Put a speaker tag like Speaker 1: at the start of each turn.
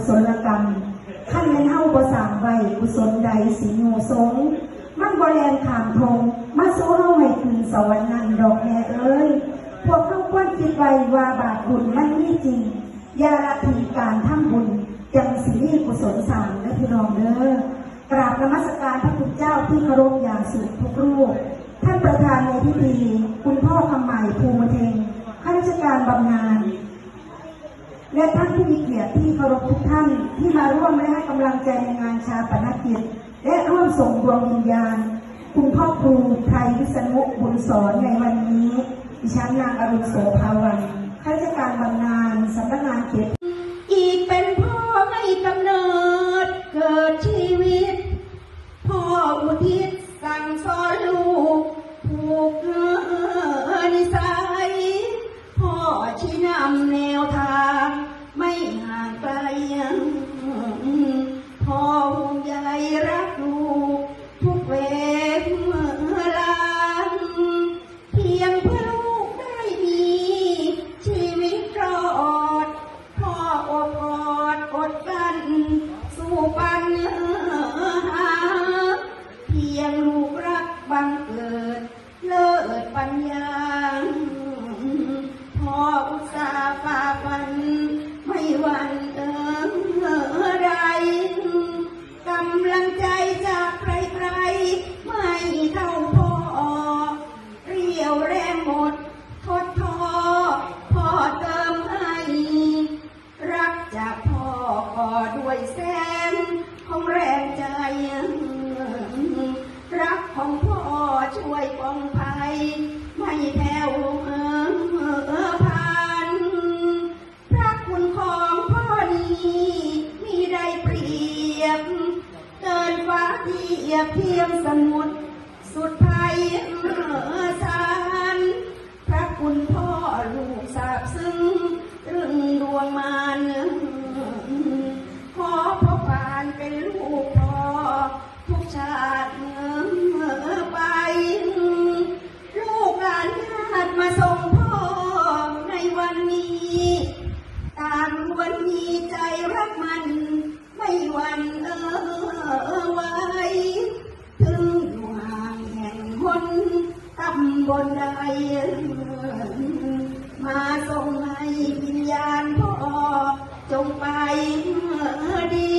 Speaker 1: กุศลกรรมขั้นแม่นเฮาบ่สร้างไว้กุศลใดสิโยสงมันบ่แลนขามทงมาสู้เฮาให้คืนสวรรค์นั้นดอกแม่เอ้ยพวกเขาควรคิดไว้ว่าบาปบุญมันมีจริงยาละทิ้งการทำบุญจังสิมีกุศลสร้างและพี่น้องเด้อกราบนมัสการพระคุณเจ้าที่เคารพอย่างสุดทุกรูปท่านประธานในพิธี คุณพ่อคำใหม่ภูมิเทงข้าราชการบำนาญ และท่านที่มีเกียรติที่เคารพทุกท่านที่มาร่วมและให้กำลังใจในงานชาปนกิจ และร่วมส่งดวงวิญญาณ คุณพ่อครูไทยวิษณุบุญสอนในวันนี้ ดิฉันนางอรุณโสภาวันข้าราชการบำนาญสำนักงานเขต
Speaker 2: ป้องภัยไม่แผ่วเออผ่านพระคุณของพ่อนี้มีได้เปรียบ เกินกว่าที่เอียบเทียมสมุทรสุดภัยเมื่อ มีใจรักมัน ไม่หวั่นเออไว้ถึงอยู่ห่างแห่งคนตำบลใดมาส่งให้วิญญาณพ่อจงไปดี